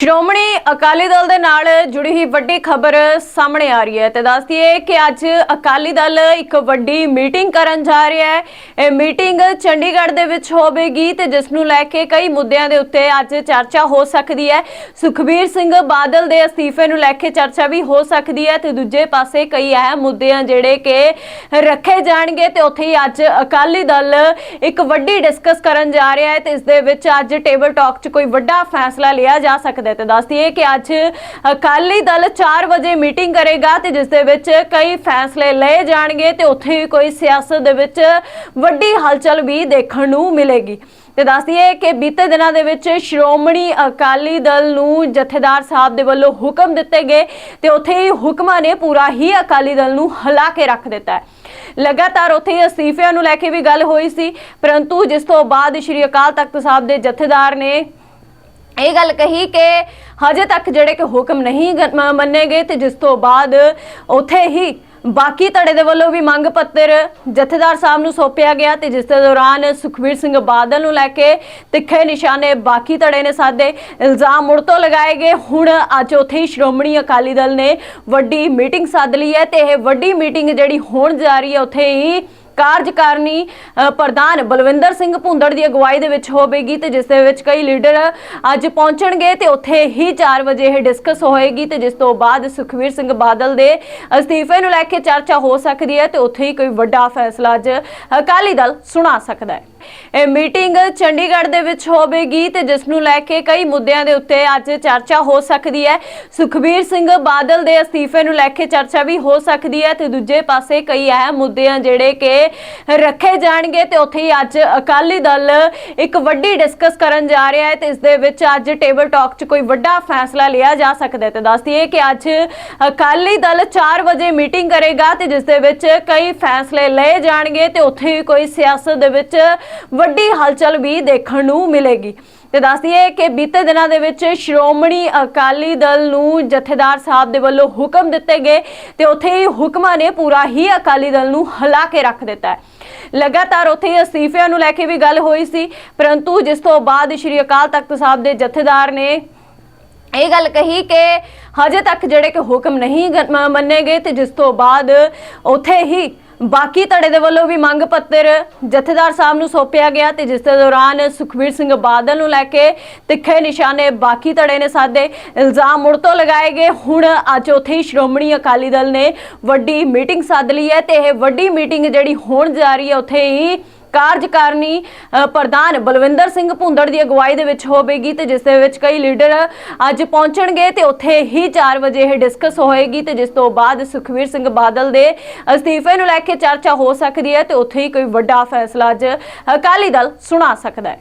ਸ਼੍ਰੋਮਣੀ ਅਕਾਲੀ ਦਲ ਦੇ ਨਾਲ ਜੁੜੀ ਹੀ ਵੱਡੀ ਖਬਰ ਸਾਹਮਣੇ ਆ ਰਹੀ ਹੈ ਤੇ ਦੱਸਦੀ ਹੈ ਕਿ ਅੱਜ ਅਕਾਲੀ ਦਲ ਇੱਕ ਵੱਡੀ ਮੀਟਿੰਗ ਕਰਨ ਜਾ ਰਿਹਾ ਹੈ। ਇਹ ਮੀਟਿੰਗ ਚੰਡੀਗੜ੍ਹ ਦੇ ਵਿੱਚ ਹੋਵੇਗੀ ਤੇ ਜਿਸ ਨੂੰ ਲੈ ਕੇ ਕਈ ਮੁੱਦਿਆਂ ਦੇ ਉੱਤੇ ਅੱਜ ਚਰਚਾ ਹੋ ਸਕਦੀ ਹੈ। ਸੁਖਬੀਰ ਸਿੰਘ ਬਾਦਲ ਦੇ ਅਸਤੀਫੇ ਨੂੰ ਲੈ ਕੇ ਚਰਚਾ ਵੀ ਹੋ ਸਕਦੀ ਹੈ ਤੇ ਦੂਜੇ ਪਾਸੇ ਕਈ ਅਹਿਮ ਮੁੱਦੇ ਆ ਜਿਹੜੇ ਕਿ ਰੱਖੇ ਜਾਣਗੇ ਤੇ ਉੱਥੇ ਹੀ ਅੱਜ ਅਕਾਲੀ ਦਲ ਇੱਕ ਵੱਡੀ ਡਿਸਕਸ ਕਰਨ ਜਾ ਰਿਹਾ ਹੈ ਤੇ ਇਸ ਦੇ ਵਿੱਚ ਅੱਜ ਟੇਬਲ ਟਾਕ 'ਚ ਕੋਈ ਵੱਡਾ ਫੈਸਲਾ ਲਿਆ ਜਾ ਸਕਦਾ ਹੈ ਤੇ ਦੱਸ ਦਈਏ ਕਿ ਅੱਜ ਅਕਾਲੀ ਦਲ 4 ਵਜੇ ਮੀਟਿੰਗ ਕਰੇਗਾ ਤੇ ਜਿਸ ਦੇ ਵਿੱਚ ਕਈ ਫੈਸਲੇ ਲਏ ਜਾਣਗੇ ਤੇ ਉੱਥੇ ਕੋਈ ਸਿਆਸਤ ਦੇ ਵਿੱਚ ਵੱਡੀ ਹਲਚਲ ਵੀ ਦੇਖਣ ਨੂੰ ਮਿਲੇਗੀ। ਤੇ ਦੱਸ ਦਈਏ ਕਿ ਬੀਤੇ ਦਿਨਾਂ ਦੇ ਵਿੱਚ ਸ਼੍ਰੋਮਣੀ ਅਕਾਲੀ ਦਲ ਨੂੰ ਜਥੇਦਾਰ ਸਾਹਿਬ ਦੇ ਵੱਲੋਂ ਹੁਕਮ ਦਿੱਤੇ ਗਏ ਤੇ ਉੱਥੇ ਹੀ ਹੁਕਮਾਂ ਨੇ ਪੂਰਾ ਹੀ ਅਕਾਲੀ ਦਲ ਨੂੰ ਹਲਾ ਕੇ ਰੱਖ ਦਿੱਤਾ ਹੈ। ਲਗਾਤਾਰ ਉੱਥੇ ਹੀ ਅਸਤੀਫਿਆਂ ਨੂੰ ਲੈ ਕੇ ਵੀ ਗੱਲ ਹੋਈ ਸੀ, ਪਰੰਤੂ ਜਿਸ ਤੋਂ ਬਾਅਦ ਸ਼੍ਰੀ ਅਕਾਲ ਤਖਤ ਸਾਹਿਬ ਦੇ ਜਥੇਦਾਰ ਨੇ ਇਹ ਗੱਲ ਕਹੀ ਕਿ ਹਜੇ ਤੱਕ ਜਿਹੜੇ ਕਿ ਹੁਕਮ ਨਹੀਂ ਮੰਨੇ ਗਏ ਤੇ ਜਿਸ ਤੋਂ ਬਾਅਦ ਉੱਥੇ ਹੀ ਬਾਕੀ ਧੜੇ ਦੇ ਵੱਲੋਂ ਵੀ ਮੰਗ ਪੱਤਰ ਜਥੇਦਾਰ ਸਾਹਿਬ ਨੂੰ ਸੌਂਪਿਆ ਗਿਆ ਤੇ ਜਿਸ ਦੇ ਦੌਰਾਨ ਸੁਖਬੀਰ ਸਿੰਘ ਬਾਦਲ ਨੂੰ ਲੈ ਕੇ ਤਿੱਖੇ ਨਿਸ਼ਾਨੇ ਬਾਕੀ ਧੜੇ ਨੇ ਸਾਦੇ। ਇਲਜ਼ਾਮ ਮੁੜ ਤੋਂ ਲਗਾਏ ਗਏ। ਹੁਣ ਅੱਜ ਉੱਥੇ ਹੀ ਸ਼੍ਰੋਮਣੀ ਅਕਾਲੀ ਦਲ ਨੇ ਵੱਡੀ ਮੀਟਿੰਗ ਸੱਦ ਲਈ ਹੈ ਤੇ ਇਹ ਵੱਡੀ ਮੀਟਿੰਗ ਜਿਹੜੀ ਹੋਣ ਜਾ ਰਹੀ ਹੈ, ਉੱਥੇ ਹੀ ਕਾਰਜਕਾਰਨੀ ਪ੍ਰਧਾਨ ਬਲਵਿੰਦਰ ਸਿੰਘ ਭੁੰਦੜ ਦੀ ਅਗਵਾਈ ਦੇ ਵਿੱਚ ਹੋਵੇਗੀ ਤੇ ਜਿਸ ਦੇ ਵਿੱਚ ਕਈ ਲੀਡਰ ਅੱਜ ਪਹੁੰਚਣਗੇ ਤੇ ਉੱਥੇ ਹੀ 4 ਵਜੇ ਇਹ ਡਿਸਕਸ ਹੋਏਗੀ ਤੇ ਜਿਸ ਤੋਂ ਬਾਅਦ ਸੁਖਵੀਰ ਸਿੰਘ ਬਾਦਲ ਦੇ ਅਸਤੀਫੇ ਨੂੰ ਲੈ ਕੇ ਚਰਚਾ ਹੋ ਸਕਦੀ ਹੈ ਤੇ ਉੱਥੇ ਹੀ ਕੋਈ ਵੱਡਾ ਫੈਸਲਾ ਅੱਜ ਅਕਾਲੀ ਦਲ ਸੁਣਾ ਸਕਦਾ ਹੈ। ਇਹ ਮੀਟਿੰਗ ਚੰਡੀਗੜ੍ਹ ਦੇ ਵਿੱਚ ਹੋਵੇਗੀ ਤੇ ਜਿਸ ਨੂੰ ਲੈ ਕੇ ਕਈ ਮੁੱਦਿਆਂ ਦੇ ਉੱਤੇ ਅੱਜ ਚਰਚਾ ਹੋ ਸਕਦੀ ਹੈ। ਸੁਖਬੀਰ ਸਿੰਘ ਬਾਦਲ ਦੇ ਅਸਤੀਫੇ ਨੂੰ ਲੈ ਕੇ ਚਰਚਾ ਵੀ ਹੋ ਸਕਦੀ ਹੈ ਤੇ ਦੂਜੇ ਪਾਸੇ ਕਈ ਅਹਿਮ ਮੁੱਦੇ ਆ ਜਿਹੜੇ ਕਿ ਰੱਖੇ ਜਾਣਗੇ ਤੇ ਉੱਥੇ ਹੀ ਅੱਜ ਅਕਾਲੀ ਦਲ ਇੱਕ ਵੱਡੀ ਡਿਸਕਸ ਕਰਨ ਜਾ ਰਿਹਾ ਹੈ ਤੇ ਇਸ ਦੇ ਵਿੱਚ ਅੱਜ ਟੇਬਲ ਟਾਕ 'ਚ ਕੋਈ ਵੱਡਾ ਫੈਸਲਾ ਲਿਆ ਜਾ ਸਕਦਾ ਹੈ। ਤੇ ਦੱਸ ਦਈਏ ਕਿ ਅੱਜ ਅਕਾਲੀ ਦਲ 4 ਵਜੇ ਮੀਟਿੰਗ ਕਰੇਗਾ ਤੇ ਜਿਸ ਦੇ ਵਿੱਚ ਕਈ ਫੈਸਲੇ ਲਏ ਜਾਣਗੇ ਤੇ ਉੱਥੇ ਹੀ ਕੋਈ ਸਿਆਸਤ ਦੇ ਵਿੱਚ ਵੱਡੀ ਹਲਚਲ ਵੀ ਦੇਖਣ ਨੂੰ ਮਿਲੇਗੀ। ਤੇ ਦੱਸ ਦਈਏ ਕਿ ਬੀਤੇ ਦਿਨਾਂ ਦੇ ਵਿੱਚ ਸ਼੍ਰੋਮਣੀ ਅਕਾਲੀ ਦਲ ਨੂੰ ਜਥੇਦਾਰ ਸਾਹਿਬ ਦੇ ਵੱਲੋਂ ਹੁਕਮ ਦਿੱਤੇ ਗਏ ਤੇ ਉੱਥੇ ਹੀ ਹੁਕਮਾਂ ਨੇ ਪੂਰਾ ਹੀ ਅਕਾਲੀ ਦਲ ਨੂੰ ਹਿਲਾ ਕੇ ਰੱਖ ਦਿੱਤਾ ਹੈ। ਲਗਾਤਾਰ ਉੱਥੇ ਅਸਤੀਫਿਆਂ ਨੂੰ ਲੈ ਕੇ ਵੀ ਗੱਲ ਹੋਈ ਸੀ, ਪਰੰਤੂ ਜਿਸ ਤੋਂ ਬਾਅਦ ਸ਼੍ਰੀ ਅਕਾਲ ਤਖਤ ਸਾਹਿਬ ਦੇ ਜਥੇਦਾਰ ਨੇ ਇਹ ਗੱਲ ਕਹੀ ਕਿ ਹਜੇ ਤੱਕ ਜਿਹੜੇ ਕਿ ਹੁਕਮ ਨਹੀਂ ਮੰਨੇ ਗਏ ਤੇ ਜਿਸ ਤੋਂ ਬਾਅਦ ਉੱਥੇ ਹੀ ਬਾਕੀ ਧੜੇ ਦੇ ਵੱਲੋਂ ਵੀ ਮੰਗ ਪੱਤਰ ਜਥੇਦਾਰ ਸਾਹਿਬ ਨੂੰ ਸੌਂਪਿਆ ਗਿਆ ਤੇ ਜਿਸ ਦੇ ਦੌਰਾਨ ਸੁਖਬੀਰ ਸਿੰਘ ਬਾਦਲ ਨੂੰ ਲੈ ਕੇ ਤਿੱਖੇ ਨਿਸ਼ਾਨੇ ਬਾਕੀ ਧੜੇ ਨੇ ਸਾਦੇ ਇਲਜ਼ਾਮ ਮੁੜ ਤੋਂ ਲਗਾਏ ਗਏ। ਹੁਣ ਅੱਜ ਉੱਥੇ ਹੀ ਸ਼੍ਰੋਮਣੀ ਅਕਾਲੀ ਦਲ ਨੇ ਵੱਡੀ ਮੀਟਿੰਗ ਸੱਦ ਲਈ ਹੈ ਤੇ ਇਹ ਵੱਡੀ ਮੀਟਿੰਗ ਜਿਹੜੀ ਹੋਣ ਜਾ ਰਹੀ ਹੈ, ਉੱਥੇ ਹੀ ਕਾਰਜਕਾਰਨੀ ਪ੍ਰਧਾਨ ਬਲਵਿੰਦਰ ਸਿੰਘ ਭੁੰਦੜ ਦੀ ਅਗਵਾਈ ਦੇ ਵਿੱਚ ਹੋਵੇਗੀ ਤੇ ਜਿਸ ਦੇ ਵਿੱਚ ਕਈ ਲੀਡਰ ਅੱਜ ਪਹੁੰਚਣਗੇ ਤੇ ਉੱਥੇ ਹੀ 4 ਵਜੇ ਇਹ ਡਿਸਕਸ ਹੋਏਗੀ ਤੇ ਜਿਸ ਤੋਂ ਬਾਅਦ ਸੁਖਵੀਰ ਸਿੰਘ ਬਾਦਲ ਦੇ ਅਸਤੀਫੇ ਨੂੰ ਲੈ ਕੇ ਚਰਚਾ ਹੋ ਸਕਦੀ ਹੈ ਤੇ ਉੱਥੇ ਹੀ ਕੋਈ ਵੱਡਾ ਫੈਸਲਾ ਅੱਜ ਅਕਾਲੀ ਦਲ ਸੁਣਾ ਸਕਦਾ ਹੈ।